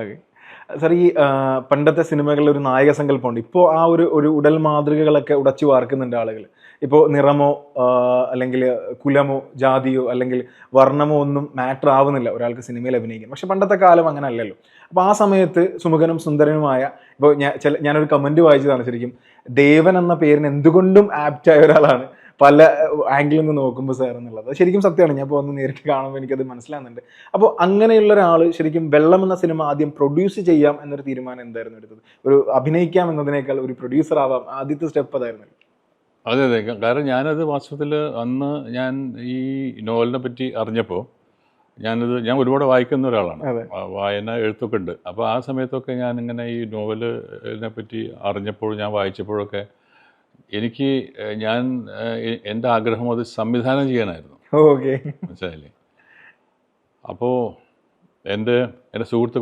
Okay sir ഈ പണ്ടത്തെ സിനിമകളിൽ ഒരു നായക സങ്കല്പമുണ്ട്. ഇപ്പോൾ ആ ഒരു ഒരു ഉടൽ മാതൃകകളൊക്കെ ഉടച്ചു വാർക്കുന്നുണ്ട് ആളുകൾ ഇപ്പോൾ നിറമോ അല്ലെങ്കിൽ കുലമോ ജാതിയോ അല്ലെങ്കിൽ വർണമോ ഒന്നും മാറ്റർ ആവുന്നില്ല ഒരാൾക്ക് സിനിമയിൽ അഭിനയിക്കാൻ. പക്ഷെ പണ്ടത്തെ കാലം അങ്ങനെ അല്ലല്ലോ അപ്പോൾ ആ സമയത്ത് സുമുഖനും സുന്ദരനുമായ ഇപ്പോൾ ഞാൻ ചില ഞാനൊരു കമന്റ് വായിച്ചതാണ് ശരിക്കും. ദേവൻ എന്ന പേരിന് എന്തുകൊണ്ടും ആപ്റ്റായ ഒരാളാണ്. പല ആംഗിളിൽ നിന്ന് നോക്കുമ്പോൾ സാർ എന്നുള്ളത്. ശരിക്കും സത്യമാണ്. ഞാൻ ഇപ്പോൾ ഒന്ന് നേരിട്ട് കാണുമ്പോൾ എനിക്കത് മനസ്സിലാകുന്നുണ്ട് അപ്പോൾ അങ്ങനെയുള്ള ഒരാൾ ശരിക്കും വെള്ളം എന്ന സിനിമ ആദ്യം പ്രൊഡ്യൂസ് ചെയ്യാം എന്നൊരു തീരുമാനം എന്തായിരുന്നു എടുത്തത്? ഒരു അഭിനയിക്കാം എന്നതിനേക്കാൾ ഒരു പ്രൊഡ്യൂസർ ആവാം. ആദ്യത്തെ സ്റ്റെപ്പ് അതായിരുന്നു. അതെ അതെ. കാരണം ഞാനത് വാസ്തവത്തിൽ അന്ന് ഞാൻ ഈ നോവലിനെ പറ്റി അറിഞ്ഞപ്പോൾ ഞാനത് ഞാൻ ഒരുപാട് വായിക്കുന്ന ഒരാളാണ്. വായന എഴുത്തൊക്കെ ഉണ്ട്. അപ്പോൾ ആ സമയത്തൊക്കെ ഞാൻ ഇങ്ങനെ ഈ നോവലിനെ പറ്റി അറിഞ്ഞപ്പോൾ ഞാൻ വായിച്ചപ്പോഴൊക്കെ എനിക്ക് ഞാൻ എന്റെ ആഗ്രഹം അത് സംവിധാനം ചെയ്യാനായിരുന്നു. ഓക്കെ. മനസ്സിലായില്ലേ? അപ്പോൾ എന്റെ എന്റെ സുഹൃത്ത്